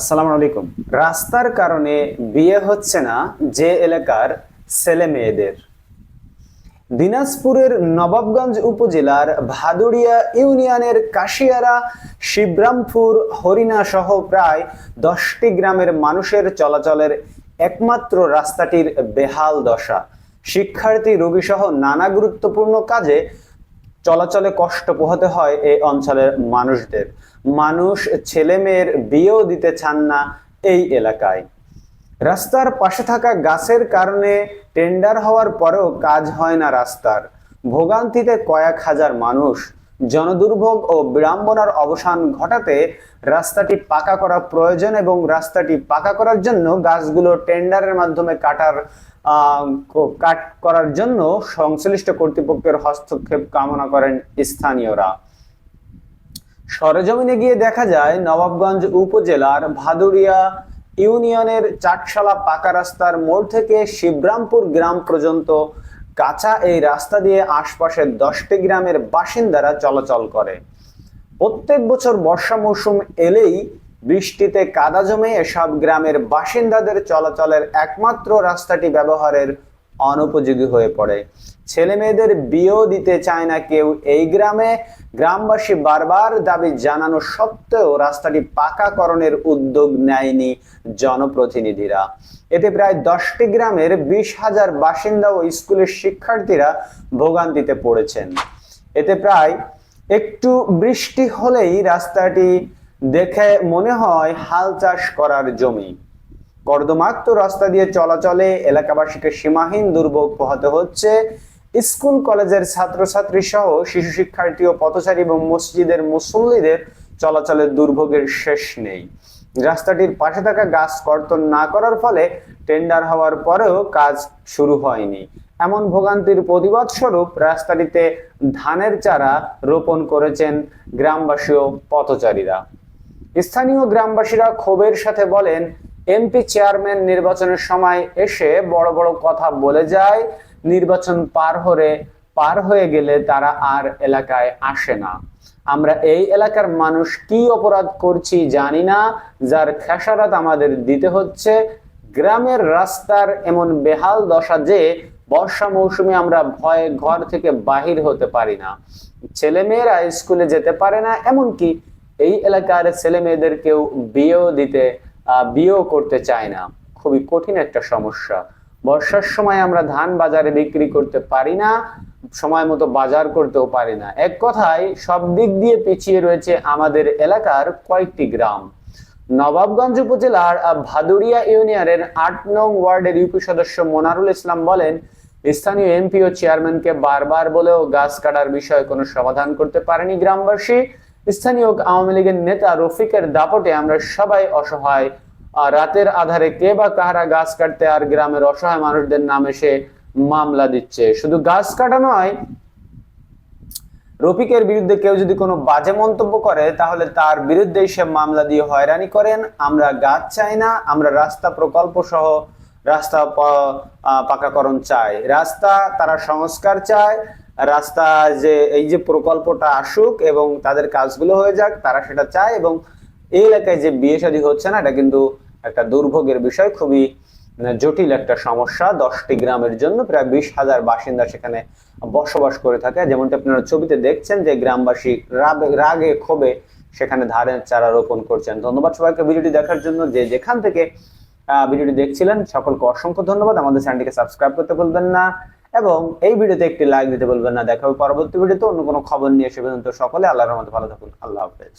আসসালামু আলাইকুম। রাস্তার কারণে বিয়ে হচ্ছে না যে এলাকার ছেলে মেয়েদের। দিনাজপুরের নবাবগঞ্জ উপজেলার ভাদুড়িয়া ইউনিয়নের কাশিয়ারা, শিবরামপুর, হরিণা সহ প্রায় দশটি গ্রামের মানুষের চলাচলের একমাত্র রাস্তাটির বেহাল দশা। শিক্ষার্থী রোগী সহ নানা গুরুত্বপূর্ণ কাজে চলাচলে কষ্ট পোহাতে হয় এই অঞ্চলের মানুষদের। মানুষ ছেলে মেয়ের বিয়েও দিতে চান না এই এলাকায়। রাস্তার পাশে থাকা গাছের কারণে টেন্ডার হওয়ার পরেও কাজ হয় না রাস্তার। ভোগান্তিতে কয়েক হাজার মানুষ জনদুর্ভোগ ও বিড়ম্বনার অবসান ঘটাতে রাস্তাটি পাকা করা প্রয়োজন এবং রাস্তাটি পাকা করার জন্য গাছগুলো টেন্ডারের মাধ্যমে কাটার কাট করার জন্য সংশ্লিষ্ট কর্তৃপক্ষের হস্তক্ষেপ কামনা করেন স্থানীয়রা। সরেজমিনে গিয়ে দেখা যায়, নবাবগঞ্জ উপজেলার ভাদুরিয়া ইউনিয়নের চাটশালা পাকা রাস্তার মোড় থেকে শিবরামপুর গ্রাম পর্যন্ত কাঁচা এই রাস্তা দিয়ে আশপাশের দশটি গ্রামের বাসিন্দারা চলাচল করে। প্রত্যেক বছর বর্ষা মৌসুম এলেই বৃষ্টিতে কাদা জমে এসব গ্রামের বাসিন্দাদের চলাচলের একমাত্র রাস্তাটি ব্যবহারের অনুপযোগী হয়ে পড়ে। ছেলে মেয়েদের বিয়েও দিতে চায় না কেউ। এই গ্রামে গ্রামবাসী বারবার দাবি জানানো সত্ত্বেও রাস্তাটি পাকাকরণের উদ্যোগ নেয়নি জনপ্রতিনিধিরা। এতে প্রায় দশটি গ্রামের বিশ হাজার বাসিন্দা ও স্কুলের শিক্ষার্থীরা ভোগান্তিতে পড়েছেন। এতে প্রায় একটু বৃষ্টি হলেই রাস্তাটি দেখে মনে হয় হাল চাষ করার জমি। কর্দমাক্ত রাস্তা দিয়ে চলাচলে এলাকাবাসীকে সীমাহীন দুর্ভোগ পোহাতে হচ্ছে। স্কুল, কলেজের ছাত্রছাত্রী সহ শিশু শিক্ষার্থী ও পথচারী এবং মসজিদের মুসল্লিদের চলাচলের দুর্ভোগের শেষ নেই। রাস্তাটির পাশে থাকা গাছ কর্তন না করার ফলে টেন্ডার হওয়ার পরেও কাজ শুরু হয়নি। এমন ভোগান্তির প্রতিবাদ স্বরূপ রাস্তাটিতে ধানের চারা রোপণ করেছেন গ্রামবাসী ও পথচারীরা। স্থানীয় গ্রামবাসীরা ক্ষোভের সাথে বলেন এমপি চেয়ারম্যান নির্বাচনের সময় এসে বড় বড় কথা বলে যায়, নির্বাচন পার হয়ে পার হয়ে গেলে তারা আর এলাকায় আসে না। আমরা এই এলাকার মানুষ কি অপরাধ করছি জানি না, যার খেসারাত আমাদের দিতে হচ্ছে। গ্রামের রাস্তার এমন বেহাল দশা যে বর্ষা মৌসুমে আমরা ভয়ে ঘর থেকে বাহির হতে পারি না। ছেলে মেয়েরা স্কুলে যেতে পারে না, এমনকি এই এলাকার ছেলে মেয়েদের কেউ বিয়েও দিতে বিয়েও করতে চায় না। খুবই কঠিন একটা সমস্যা। বর্ষার সময় আমরা ধান বাজারে বিক্রি করতে পারি না সময় মতো বাজার করতেও পারি না। এক কথায় সব দিক দিয়ে পিছিয়ে রয়েছে আমাদের এলাকার কয়েকটি গ্রাম। নবাবগঞ্জ উপজেলার আহ, ভাদুড়িয়া ইউনিয়নের আট নং ওয়ার্ডের ইউপি সদস্য মোনারুল ইসলাম বলেন স্থানীয় এমপি ও চেয়ারম্যানকে বারবার বলেও গাছ কাটার বিষয়ে কোনো সমাধান করতে পারেনি গ্রামবাসী। স্থানীয় আওয়ামী লীগের নেতা রফিকের দাপটে আমরা সবাই অসহায়। রাতের আধারে কে বা কাহারা গাছ কাটতে আর গ্রামের অসহায় মানুষদের নামে সে মামলা দিচ্ছে। শুধু গাছ কাটা নয়, রফিকের বিরুদ্ধে কেউ যদি কোনো বাজে মন্তব্য করে, তাহলে তার বিরুদ্ধেই সে মামলা দিয়ে হয়রানি করেন। আমরা গাছ চাই না, আমরা রাস্তা প্রকল্প সহ রাস্তা পাকাকরণ চাই। রাস্তা তারা সংস্কার চায় রাস্তা যে, এই যে প্রকল্পটা আসুক এবং তাদের কাজগুলো হয়ে যাক, তারা সেটা চায় এবং এই এলাকায় যে বিয়ে শাদী হচ্ছে না, এটা কিন্তু একটা দুর্ভোগের বিষয়, খুবই মানে জটিল একটা সমস্যা। দশটি গ্রামের জন্য প্রায় বিশ হাজার বাসিন্দা সেখানে বসবাস করে থাকে। যেমনটা আপনারা ছবিতে দেখছেন যে, গ্রামবাসী রাগে ক্ষোভে সেখানে ধানের চারা রোপণ করছেন। ধন্যবাদ সবাইকে ভিডিওটি দেখার জন্য। যে যেখান থেকে ভিডিওটি দেখছিলেন, সকলকে অসংখ্য ধন্যবাদ। আমাদের চ্যানেলটিকে সাবস্ক্রাইব করতে ভুলবেন না। এবং এই ভিডিওতে একটি লাইক দিতে বলবেন না। দেখা হবে পরবর্তী ভিডিওতে অন্য কোনো খবর নিয়ে। এসে পর্যন্ত সকলে আল্লাহর মধ্যে ভালো থাকুন। আল্লাহ হাফেজ।